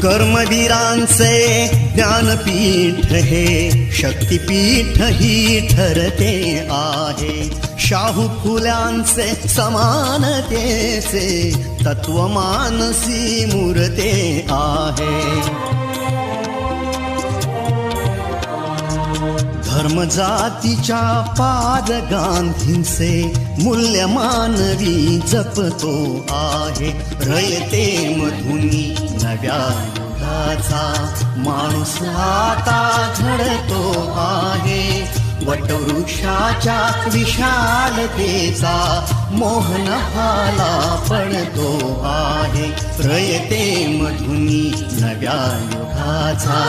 कर्मवीरांचे ज्ञानपीठ हे शक्तीपीठ ही ठरते आहे. शाहू फुल्यांचे समानतेचे तत्वमानसी मूर्ते आहे. धर्म जातीच्या पाद गांधींचे मूल्य मानवी जपतो आहे. रयते मधुनी नव्या युगाचा माणूस आता घडतो आहे. वटवृक्षाच्या विशालतेचा मोहन भाला पडतो आहे. रयते मधुनी नव्या युगाचा